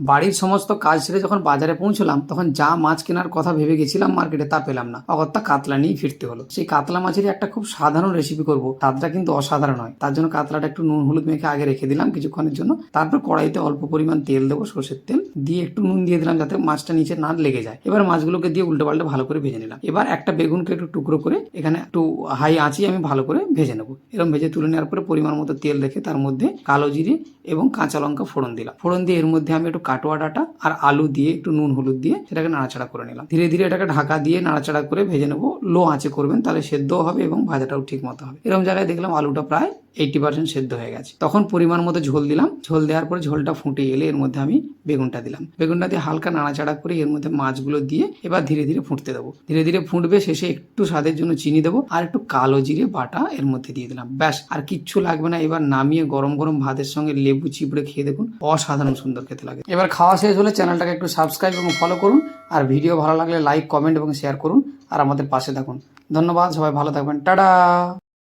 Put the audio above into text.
বাড়ির সমস্ত কাজ সেরে যখন বাজারে পৌঁছলাম, তখন যা মাছ কেনার কথা ভেবে গেছিলাম মার্কেটে তা পেলাম না। অগত্যা কাতলা নিয়েই ফিরতে হলো। সেই কাতলা মাছের একটা খুব সাধারণ রেসিপি করব। স্বাদটা কিন্তু অসাধারণ হয়। তার জন্য কাতলাটা একটু নুন হলুদ মেখে আগে রেখে দিলাম কিছুক্ষণের জন্য। তারপর কড়াইতে অল্প পরিমাণ তেল দেবো, সর্ষের তেল। দিয়ে একটু নুন দিয়ে দিলাম যাতে মাছটা নিচে না লেগে যায়। এবার মাছগুলোকে দিয়ে উল্টে পাল্টে ভালো করে ভেজে নিলাম। এবার একটা বেগুনকে একটু টুকরো করে এখানে একটু হাই আঁচি আমি ভালো করে ভেজে নেব। এরকম ভেজে তুলে নেওয়ার পরে পরিমাণ মতো তেল রেখে তার মধ্যে কালো জিরে এবং কাঁচা লঙ্কা ফোড়ন দিলাম। ফোড়ন দিয়ে এর মধ্যে আমি একটু কাটোয়া ডাটা আর আলু দিয়ে একটু নুন হলুদ দিয়ে সেটাকে নাড়াচাড়া করে নিলাম। ধীরে ধীরে এটাকে ঢাকা দিয়ে নাড়াচাড়া করে ভেজে নেব। লো আঁচে করবেন তাহলে সেদ্ধও হবে এবং ভাজাটাও ঠিক মতো হবে। এরকম জায়গায় দেখলাম আলুটা প্রায় এইটি পার্সেন্ট সেদ্ধ হয়ে গেছে। তখন পরিমাণ মতো ঝোল দিলাম। ঝোল দেওয়ার পরে ঝোলটা ফুটে এলে এর মধ্যে আমি বেগুনটা দিলাম। বেগুনটা দিয়ে হালকা নাড়াচাড়া করে এর মধ্যে মাছগুলো দিয়ে এবার ধীরে ধীরে ফুটতে দেবো। ধীরে ধীরে ফুটবে, শেষে একটু স্বাদের জন্য চিনি দেবো আর একটু কালো জিরে বাটা এর মধ্যে দিয়ে দিলাম। ব্যাস, আর কিচ্ছু লাগবে না। এবার নামিয়ে গরম গরম ভাতের সঙ্গে লেবু চিপড়ে খেয়ে দেখুন, অসাধারণ সুন্দর খেতে লাগে। এবার খাওয়া শেষ হলে চ্যানেলটাকে একটু সাবস্ক্রাইব এবং ফলো করুন, আর ভিডিও ভালো লাগলে লাইক কমেন্ট এবং শেয়ার করুন, আর আমাদের পাশে থাকুন। ধন্যবাদ, সবাই ভালো থাকবেন। টাটা!